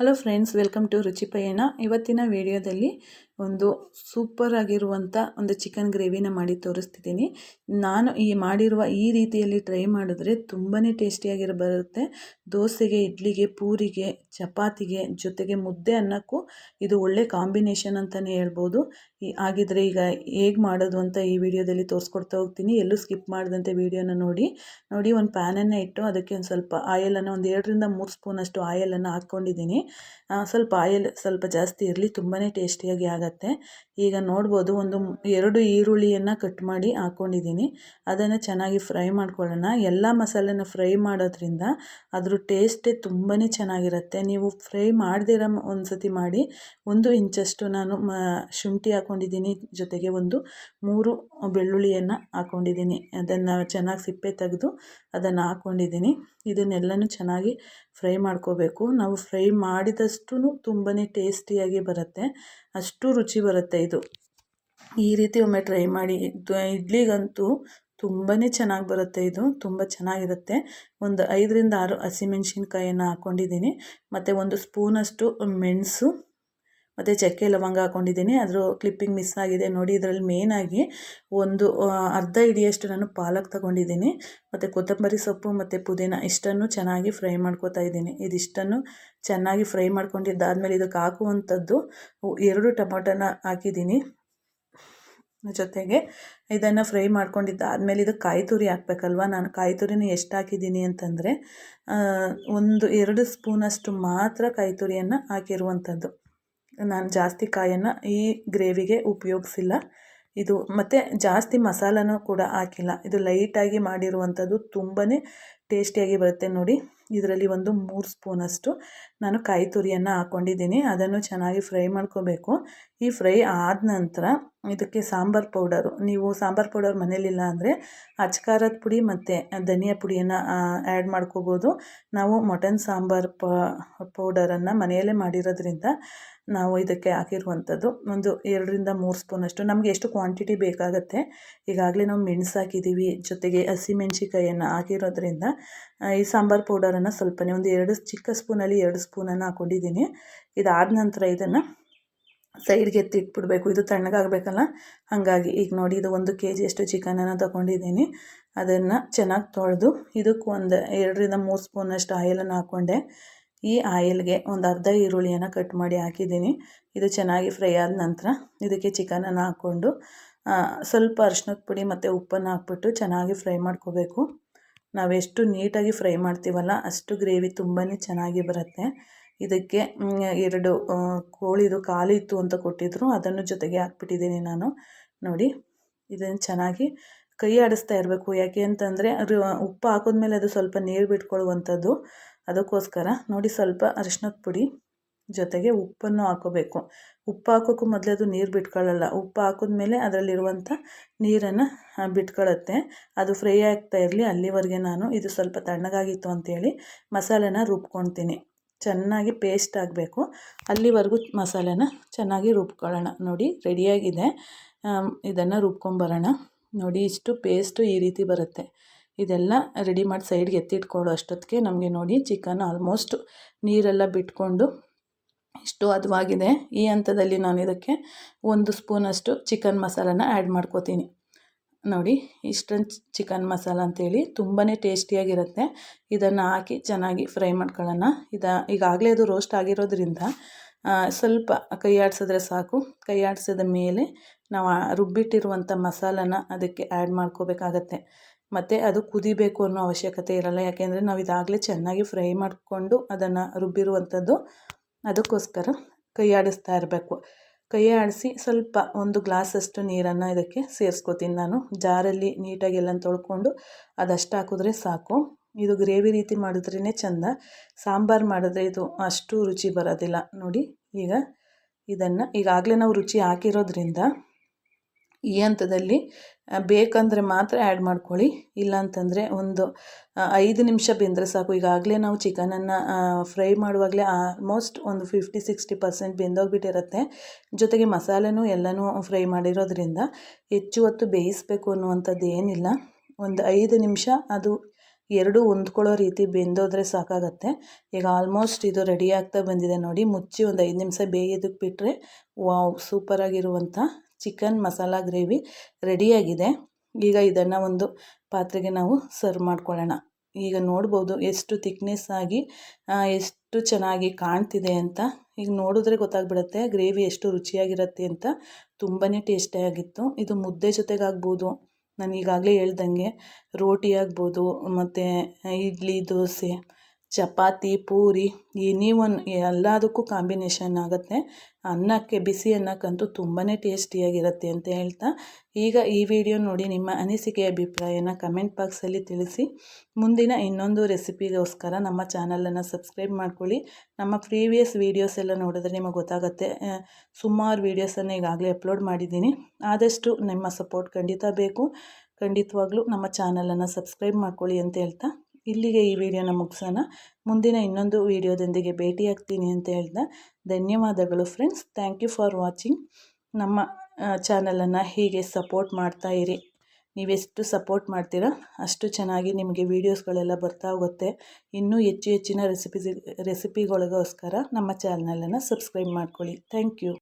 Hello friends welcome to ರುಚಿ ಪಯಣ ಇವತ್ತಿನ ವಿಡಿಯೋದಲ್ಲಿ ಒಂದು ಸೂಪರ್ ಆಗಿರುವಂಥ ಒಂದು ಚಿಕನ್ ಗ್ರೇವಿನ ಮಾಡಿ ತೋರಿಸ್ತಿದ್ದೀನಿ. ನಾನು ಈ ಮಾಡಿರುವ ಈ ರೀತಿಯಲ್ಲಿ ಟ್ರೈ ಮಾಡಿದ್ರೆ ತುಂಬಾ ಟೇಸ್ಟಿಯಾಗಿರೋ ಬರುತ್ತೆ. ದೋಸೆಗೆ, ಇಡ್ಲಿಗೆ, ಪೂರಿಗೆ, ಚಪಾತಿಗೆ ಜೊತೆಗೆ ಮುದ್ದೆ ಅನ್ನಕ್ಕೂ ಇದು ಒಳ್ಳೆ ಕಾಂಬಿನೇಷನ್ ಅಂತಲೇ ಹೇಳ್ಬೋದು. ಈ ಆಗಿದ್ರೆ ಈಗ ಹೇಗೆ ಮಾಡೋದು ಅಂತ ಈ ವಿಡಿಯೋದಲ್ಲಿ ತೋರಿಸ್ಕೊಡ್ತಾ ಹೋಗ್ತೀನಿ. ಎಲ್ಲೂ ಸ್ಕಿಪ್ ಮಾಡಿದಂತೆ ವಿಡಿಯೋನ ನೋಡಿ. ನೋಡಿ ಒಂದು ಪ್ಯಾನನ್ನು ಇಟ್ಟು ಅದಕ್ಕೆ ಒಂದು ಸ್ವಲ್ಪ ಆಯಲನ್ನು ಒಂದು ಎರಡರಿಂದ ಮೂರು ಸ್ಪೂನಷ್ಟು ಆಯಲನ್ನು ಹಾಕ್ಕೊಂಡಿದ್ದೀನಿ ಸ್ವಲ್ಪ ಆಯಲ್ ಸ್ವಲ್ಪ ಜಾಸ್ತಿ ಇರಲಿ ತುಂಬಾ ಟೇಸ್ಟಿಯಾಗಿ ಆಗುತ್ತೆ. ಈಗ ನೋಡ್ಬೋದು ಒಂದು ಎರಡು ಈರುಳ್ಳಿಯನ್ನು ಕಟ್ ಮಾಡಿ ಹಾಕ್ಕೊಂಡಿದ್ದೀನಿ ಅದನ್ನು ಚೆನ್ನಾಗಿ ಫ್ರೈ ಮಾಡ್ಕೊಳ್ಳೋಣ. ಎಲ್ಲ ಮಸಾಲೆನ ಫ್ರೈ ಮಾಡೋದ್ರಿಂದ ಅದ್ರ ಟೇಸ್ಟೇ ತುಂಬಾ ಚೆನ್ನಾಗಿರುತ್ತೆ. ನೀವು ಫ್ರೈ ಮಾಡ್ದಿರ ಒಂದು ಸತಿ ಮಾಡಿ ಒಂದು ಇಂಚಷ್ಟು ನಾನು ಮ, ಶುಂಠಿ ಹಾಕ್ಕೊಂಡಿದ್ದೀನಿ ಜೊತೆಗೆ ಒಂದು ಮೂರು ಬೆಳ್ಳುಳ್ಳಿಯನ್ನು ಹಾಕ್ಕೊಂಡಿದ್ದೀನಿ ಅದನ್ನು ಚೆನ್ನಾಗಿ ಸಿಪ್ಪೆ ತೆಗೆದು ಅದನ್ನು ಹಾಕ್ಕೊಂಡಿದ್ದೀನಿ ಇದನ್ನೆಲ್ಲನೂ ಚೆನ್ನಾಗಿ ಫ್ರೈ ಮಾಡ್ಕೋಬೇಕು. ನಾವು ಫ್ರೈ ಮಾಡಿದಷ್ಟು ತುಂಬಾ ಟೇಸ್ಟಿಯಾಗಿ ಬರುತ್ತೆ. ಅಷ್ಟು ರುಚಿ ಬರುತ್ತೆ ಇದು. ಈ ರೀತಿ ಒಮ್ಮೆ ಟ್ರೈ ಮಾಡಿ ಇಡ್ಲಿಗಂತೂ ತುಂಬಾ ಚೆನ್ನಾಗಿ ಬರುತ್ತೆ ಇದು. ತುಂಬ ಚೆನ್ನಾಗಿರುತ್ತೆ. ಒಂದು ಐದರಿಂದ ಆರು ಹಸಿಮೆಣ್ಸಿನ್ಕಾಯನ್ನು ಹಾಕ್ಕೊಂಡಿದ್ದೀನಿ ಮತ್ತು ಒಂದು ಸ್ಪೂನಷ್ಟು ಮೆಣಸು ಮತ್ತು ಚಕ್ಕೆ ಲವಂಗ ಹಾಕ್ಕೊಂಡಿದ್ದೀನಿ ಅದರ ಕ್ಲಿಪ್ಪಿಂಗ್ ಮಿಸ್ ಆಗಿದೆ. ನೋಡಿ, ಇದರಲ್ಲಿ ಮೇನಾಗಿ ಒಂದು ಅರ್ಧ ಹಿಡಿಯಷ್ಟು ನಾನು ಪಾಲಕ್ ತಗೊಂಡಿದ್ದೀನಿ. ಮತ್ತು ಕೊತ್ತಂಬರಿ ಸೊಪ್ಪು ಮತ್ತು ಪುದೀನ ಇಷ್ಟನ್ನು ಚೆನ್ನಾಗಿ ಫ್ರೈ ಮಾಡ್ಕೋತಾ ಇದ್ದೀನಿ. ಇದಿಷ್ಟನ್ನು ಚೆನ್ನಾಗಿ ಫ್ರೈ ಮಾಡ್ಕೊಂಡಿದ್ದಾದಮೇಲೆ ಇದಕ್ಕೆ ಹಾಕುವಂಥದ್ದು ಎರಡು ಟೊಮೊಟೊನ ಹಾಕಿದ್ದೀನಿ. ಜೊತೆಗೆ ಇದನ್ನು ಫ್ರೈ ಮಾಡ್ಕೊಂಡಿದ್ದಾದ್ಮೇಲೆ ಇದು ಕಾಯಿ ತುರಿ ಹಾಕ್ಬೇಕಲ್ವ? ನಾನು ಕಾಯಿ ತುರಿನ ಎಷ್ಟು ಹಾಕಿದ್ದೀನಿ ಅಂತಂದರೆ ಒಂದು ಎರಡು ಸ್ಪೂನಷ್ಟು ಮಾತ್ರ ಕಾಯಿ ತುರಿಯನ್ನು ಹಾಕಿರುವಂಥದ್ದು. ನಾನು ಜಾಸ್ತಿ ಕಾಯನ್ನು ಈ ಗ್ರೇವಿಗೆ ಉಪಯೋಗಿಸಿಲ್ಲ. ಇದು ಮತ್ತು ಜಾಸ್ತಿ ಮಸಾಲನೂ ಕೂಡ ಹಾಕಿಲ್ಲ. ಇದು ಲೈಟಾಗಿ ಮಾಡಿರುವಂಥದ್ದು ತುಂಬಾ ಟೇಸ್ಟಿಯಾಗಿ ಬರುತ್ತೆ ನೋಡಿ. ಇದರಲ್ಲಿ ಒಂದು ಮೂರು ಸ್ಪೂನಷ್ಟು ನಾನು ಕಾಯಿ ತುರಿಯನ್ನು ಹಾಕ್ಕೊಂಡಿದ್ದೀನಿ ಅದನ್ನು ಚೆನ್ನಾಗಿ ಫ್ರೈ ಮಾಡ್ಕೋಬೇಕು. ಈ ಫ್ರೈ ಆದ ನಂತರ ಇದಕ್ಕೆ ಸಾಂಬಾರು ಪೌಡರು. ನೀವು ಸಾಂಬಾರು ಪೌಡರ್ ಮನೇಲಿಲ್ಲ ಅಂದರೆ ಅಚ್ಕಾರದ ಪುಡಿ ಮತ್ತು ಧನಿಯಾ ಪುಡಿಯನ್ನು ಆ್ಯಡ್ ಮಾಡ್ಕೋಬೋದು. ನಾವು ಮಟನ್ ಸಾಂಬಾರು ಪೌಡರನ್ನು ಮನೆಯಲ್ಲೇ ಮಾಡಿರೋದ್ರಿಂದ ನಾವು ಇದಕ್ಕೆ ಹಾಕಿರುವಂಥದ್ದು. ಒಂದು ಎರಡರಿಂದ ಮೂರು ಸ್ಪೂನಷ್ಟು ನಮಗೆ ಎಷ್ಟು ಕ್ವಾಂಟಿಟಿ ಬೇಕಾಗುತ್ತೆ, ಈಗಾಗಲೇ ನಾವು ಮೆಣಸು ಹಾಕಿದ್ದೀವಿ. ಜೊತೆಗೆ ಹಸಿಮೆಣ್ಸಿಕಾಯನ್ನು ಹಾಕಿರೋದ್ರಿಂದ ಈ ಸಾಂಬಾರು ಪೌಡರನ್ನು ಸ್ವಲ್ಪನೇ, ಒಂದು ಎರಡು ಚಿಕ್ಕ ಸ್ಪೂನಲ್ಲಿ ಎರಡು ಸ್ಪೂನನ್ನು ಹಾಕ್ಕೊಂಡಿದ್ದೀನಿ ಇದಾದ ನಂತರ ಇದನ್ನು ಸೈಡ್ಗೆ ಎತ್ತಿಟ್ಬಿಡ್ಬೇಕು, ಇದು ತಣ್ಣಗಾಗಬೇಕಲ್ಲ? ಹಾಗಾಗಿ ಈಗ ನೋಡಿ, ಇದು ಒಂದು ಕೆ ಜಿಯಷ್ಟು ಚಿಕನನ್ನು ತಗೊಂಡಿದ್ದೀನಿ. ಅದನ್ನು ಚೆನ್ನಾಗಿ ತೊಳೆದು, ಇದಕ್ಕೆ ಒಂದು ಎರಡರಿಂದ ಮೂರು ಸ್ಪೂನಷ್ಟು ಆಯಿಲನ್ನು ಹಾಕ್ಕೊಂಡೆ. ಈ ಆಯಿಲ್ಗೆ ಒಂದು ಅರ್ಧ ಈರುಳ್ಳಿಯನ್ನು ಕಟ್ ಮಾಡಿ ಹಾಕಿದ್ದೀನಿ. ಇದು ಚೆನ್ನಾಗಿ ಫ್ರೈ ಆದ ನಂತರ ಇದಕ್ಕೆ ಚಿಕನನ್ನು ಹಾಕ್ಕೊಂಡು ಸ್ವಲ್ಪ ಅರ್ಶಿನದ ಪುಡಿ ಮತ್ತು ಉಪ್ಪನ್ನು ಹಾಕ್ಬಿಟ್ಟು ಚೆನ್ನಾಗಿ ಫ್ರೈ ಮಾಡ್ಕೋಬೇಕು. ನಾವೆಷ್ಟು ನೀಟಾಗಿ ಫ್ರೈ ಮಾಡ್ತೀವಲ್ಲ, ಅಷ್ಟು ಗ್ರೇವಿ ತುಂಬಾ ಚೆನ್ನಾಗಿ ಬರುತ್ತೆ. ಇದಕ್ಕೆ ಎರಡು ಕೋಳಿದು ಕಾಲಿತ್ತು ಅಂತ ಕೊಟ್ಟಿದ್ದರು ಅದನ್ನು ಜೊತೆಗೆ ಹಾಕ್ಬಿಟ್ಟಿದ್ದೀನಿ ನಾನು. ನೋಡಿ, ಇದನ್ನು ಚೆನ್ನಾಗಿ ಕೈ ಆಡಿಸ್ತಾ ಇರಬೇಕು. ಯಾಕೆ ಅಂತಂದರೆ, ಅದು ಉಪ್ಪು ಹಾಕಿದ್ಮೇಲೆ ಅದು ಸ್ವಲ್ಪ ನೀರು ಬಿಟ್ಕೊಳ್ಳುವಂಥದ್ದು. ಅದಕ್ಕೋಸ್ಕರ ನೋಡಿ, ಸ್ವಲ್ಪ ಅರಿಶಿನದ ಪುಡಿ ಜೊತೆಗೆ ಉಪ್ಪನ್ನು ಹಾಕೋಬೇಕು. ಉಪ್ಪು ಹಾಕೋಕ್ಕೂ ಮೊದಲೇ ಅದು ನೀರು ಬಿಟ್ಕೊಳ್ಳಲ್ಲ. ಉಪ್ಪು ಹಾಕಿದ್ಮೇಲೆ ಅದರಲ್ಲಿರುವಂಥ ನೀರನ್ನು ಬಿಟ್ಕೊಳ್ಳುತ್ತೆ. ಅದು ಫ್ರೈ ಆಗ್ತಾ ಇರಲಿ. ಅಲ್ಲಿವರೆಗೆ ನಾನು ಇದು ಸ್ವಲ್ಪ ತಣ್ಣಗಾಗಿತ್ತು ಅಂತೇಳಿ ಮಸಾಲೆನ ರುಬ್ಕೊಳ್ತೀನಿ. ಚೆನ್ನಾಗಿ ಪೇಸ್ಟ್ ಆಗಬೇಕು. ಅಲ್ಲಿವರೆಗೂ ಮಸಾಲೆನ ಚೆನ್ನಾಗಿ ರುಬ್ಕೊಳ್ಳೋಣ. ನೋಡಿ ರೆಡಿಯಾಗಿದೆ ಇದನ್ನು ರುಬ್ಕೊಂಬರೋಣ. ನೋಡಿ, ಇಷ್ಟು ಪೇಸ್ಟು ಈ ರೀತಿ ಬರುತ್ತೆ. ಇದೆಲ್ಲ ರೆಡಿ ಮಾಡಿ ಸೈಡ್ಗೆ ಎತ್ತಿಟ್ಕೊಳ್ಳೋ ಅಷ್ಟೊತ್ತಿಗೆ ನಮಗೆ ನೋಡಿ ಚಿಕನ್ ಆಲ್ಮೋಸ್ಟ್ ನೀರೆಲ್ಲ ಬಿಟ್ಕೊಂಡು ಇಷ್ಟು ಹದವಾಗಿದೆ. ಈ ಹಂತದಲ್ಲಿ ನಾನು ಇದಕ್ಕೆ ಒಂದು ಸ್ಪೂನಷ್ಟು ಚಿಕನ್ ಮಸಾಲನ ಆ್ಯಡ್ ಮಾಡ್ಕೋತೀನಿ. ನೋಡಿ ಇಷ್ಟೊಂದು ಚಿಕನ್ ಮಸಾಲ ಅಂತೇಳಿ ತುಂಬಾ ಟೇಸ್ಟಿಯಾಗಿರುತ್ತೆ ಇದನ್ನು ಹಾಕಿ ಚೆನ್ನಾಗಿ ಫ್ರೈ ಮಾಡ್ಕೊಳ್ಳೋಣ. ಇದು ಈಗಾಗಲೇ ಅದು ರೋಸ್ಟ್ ಆಗಿರೋದ್ರಿಂದ ಸ್ವಲ್ಪ ಕೈ ಆಡಿಸಿದ್ರೆ ಸಾಕು. ಕೈ ಆಡಿಸಿದ ಮೇಲೆ ನಾವು ರುಬ್ಬಿಟ್ಟಿರುವಂಥ ಮಸಾಲನ ಅದಕ್ಕೆ ಆ್ಯಡ್ ಮಾಡ್ಕೋಬೇಕಾಗತ್ತೆ. ಮತ್ತು ಅದು ಕುದಿಬೇಕು ಅನ್ನೋ ಅವಶ್ಯಕತೆ ಇರಲ್ಲ. ಯಾಕೆಂದರೆ ನಾವು ಇದಾಗಲೇ ಚೆನ್ನಾಗಿ ಫ್ರೈ ಮಾಡಿಕೊಂಡು ಅದನ್ನು ರುಬ್ಬಿರುವಂಥದ್ದು ಅದಕ್ಕೋಸ್ಕರ ಕೈ ಆಡಿಸ್ತಾ ಇರಬೇಕು. ಕೈ ಆಡಿಸಿ ಸ್ವಲ್ಪ ಒಂದು ಗ್ಲಾಸಷ್ಟು ನೀರನ್ನು ಇದಕ್ಕೆ ಸೇರಿಸ್ಕೋತೀನಿ ನಾನು. ಜಾರಲ್ಲಿ ನೀಟಾಗಿ ಎಲ್ಲ ತೊಳ್ಕೊಂಡು ಅದಷ್ಟು ಹಾಕಿದ್ರೆ ಸಾಕು. ಇದು ಗ್ರೇವಿ ರೀತಿ ಮಾಡಿದ್ರೇ ಚೆಂದ. ಸಾಂಬಾರು ಮಾಡಿದ್ರೆ ಇದು ಅಷ್ಟು ರುಚಿ ಬರೋದಿಲ್ಲ. ನೋಡಿ, ಈಗ ಇದನ್ನು ಈಗಾಗಲೇ ನಾವು ರುಚಿ ಹಾಕಿರೋದ್ರಿಂದ ಈ ಹಂತದಲ್ಲಿ ಬೇಕಂದರೆ ಮಾತ್ರ ಆ್ಯಡ್ ಮಾಡ್ಕೊಳ್ಳಿ. ಇಲ್ಲಾಂತಂದರೆ ಒಂದು ಐದು ನಿಮಿಷ ಬೆಂದರೆ ಸಾಕು. ಈಗಾಗಲೇ ನಾವು ಚಿಕನನ್ನು ಫ್ರೈ ಮಾಡುವಾಗಲೇ ಆಲ್ಮೋಸ್ಟ್ ಒಂದು ಫಿಫ್ಟಿ ಸಿಕ್ಸ್ಟಿ ಪರ್ಸೆಂಟ್ ಬೆಂದೋಗ್ಬಿಟ್ಟಿರುತ್ತೆ. ಜೊತೆಗೆ ಮಸಾಲೆನೂ ಎಲ್ಲನೂ ಫ್ರೈ ಮಾಡಿರೋದ್ರಿಂದ ಹೆಚ್ಚು ಹೊತ್ತು ಬೇಯಿಸಬೇಕು ಅನ್ನುವಂಥದ್ದು ಏನಿಲ್ಲ. ಒಂದು ಐದು ನಿಮಿಷ ಅದು ಎರಡೂ ಹೊಂದ್ಕೊಳ್ಳೋ ರೀತಿ ಬೆಂದೋದ್ರೆ ಸಾಕಾಗತ್ತೆ. ಈಗ ಆಲ್ಮೋಸ್ಟ್ ಇದು ರೆಡಿ ಆಗ್ತಾ ಬಂದಿದೆ ನೋಡಿ. ಮುಚ್ಚಿ ಒಂದು ಐದು ನಿಮಿಷ ಬೇಯೋದಕ್ಕೆ ಬಿಟ್ಟರೆ ವಾವ್ ಸೂಪರಾಗಿರುವಂಥ ಚಿಕನ್ ಮಸಾಲ ಗ್ರೇವಿ ರೆಡಿಯಾಗಿದೆ ಈಗ ಇದನ್ನು ಒಂದು ಪಾತ್ರೆಗೆ ನಾವು ಸರ್ವ್ ಮಾಡ್ಕೊಳ್ಳೋಣ. ಈಗ ನೋಡ್ಬೋದು ಎಷ್ಟು ತಿಕ್ನೆಸ್ ಆಗಿ ಎಷ್ಟು ಚೆನ್ನಾಗಿ ಕಾಣ್ತಿದೆ ಅಂತ. ಈಗ ನೋಡಿದ್ರೆ ಗೊತ್ತಾಗ್ಬಿಡುತ್ತೆ ಗ್ರೇವಿ ಎಷ್ಟು ರುಚಿಯಾಗಿರುತ್ತೆ ಅಂತ. ತುಂಬಾ ಟೇಸ್ಟಿಯಾಗಿತ್ತು ಇದು ಮುದ್ದೆ ಜೊತೆಗಾಗ್ಬೋದು. ನಾನು ಈಗಾಗಲೇ ಹೇಳ್ದಂಗೆ ರೋಟಿ ಆಗ್ಬೋದು, ಮತ್ತು ಇಡ್ಲಿ, ದೋಸೆ ಚಪಾತಿ, ಪೂರಿ ಎನಿ ಒನ್ ಎಲ್ಲದಕ್ಕೂ ಕಾಂಬಿನೇಷನ್ ಆಗುತ್ತೆ. ಅನ್ನಕ್ಕೆ ಬಿಸಿ ಅನ್ನಕ್ಕಂತೂ ತುಂಬಾ ಟೇಸ್ಟಿಯಾಗಿರುತ್ತೆ ಅಂತ ಹೇಳ್ತಾ. ಈಗ ಈ ವಿಡಿಯೋ ನೋಡಿ ನಿಮ್ಮ ಅನಿಸಿಕೆ, ಅಭಿಪ್ರಾಯನ ಕಮೆಂಟ್ ಬಾಕ್ಸಲ್ಲಿ ತಿಳಿಸಿ. ಮುಂದಿನ ಇನ್ನೊಂದು ರೆಸಿಪಿಗೋಸ್ಕರ ನಮ್ಮ ಚಾನಲನ್ನು ಸಬ್ಸ್ಕ್ರೈಬ್ ಮಾಡ್ಕೊಳ್ಳಿ. ನಮ್ಮ ಪ್ರೀವಿಯಸ್ ವೀಡಿಯೋಸ್ ಎಲ್ಲ ನೋಡಿದ್ರೆ ನಿಮಗೆ ಗೊತ್ತಾಗುತ್ತೆ. ಸುಮಾರು ವೀಡಿಯೋಸನ್ನು ಈಗಾಗಲೇ ಅಪ್ಲೋಡ್ ಮಾಡಿದ್ದೀನಿ. ಆದಷ್ಟು ನಿಮ್ಮ ಸಪೋರ್ಟ್ ಖಂಡಿತ ಬೇಕು. ಖಂಡಿತವಾಗ್ಲೂ ನಮ್ಮ ಚಾನಲನ್ನು ಸಬ್ಸ್ಕ್ರೈಬ್ ಮಾಡ್ಕೊಳ್ಳಿ ಅಂತ ಹೇಳ್ತಾ. ಇಲ್ಲಿಗೆ ಈ ವಿಡಿಯೋನ ಮುಗಿಸೋಣ. ಮುಂದಿನ ಇನ್ನೊಂದು ವಿಡಿಯೋದೊಂದಿಗೆ ಭೇಟಿಯಾಗ್ತೀನಿ ಅಂತ ಹೇಳ್ದೆ. ಧನ್ಯವಾದಗಳು friends thank you for watching ನಮ್ಮ ಚಾನಲನ್ನು ಹೀಗೆ ಸಪೋರ್ಟ್ ಮಾಡ್ತಾ ಇರಿ. ನೀವೆಷ್ಟು ಸಪೋರ್ಟ್ ಮಾಡ್ತೀರಾ, ಅಷ್ಟು ಚೆನ್ನಾಗಿ ನಿಮಗೆ ವೀಡಿಯೋಸ್ಗಳೆಲ್ಲ ಬರ್ತಾ ಹೋಗುತ್ತೆ. ಇನ್ನೂ ಹೆಚ್ಚು ಹೆಚ್ಚಿನ ರೆಸಿಪೀಸ್ ರೆಸಿಪಿಗಳಿಗೋಸ್ಕರ ನಮ್ಮ ಚಾನಲನ್ನು ಸಬ್ಸ್ಕ್ರೈಬ್ ಮಾಡ್ಕೊಳ್ಳಿ. Thank you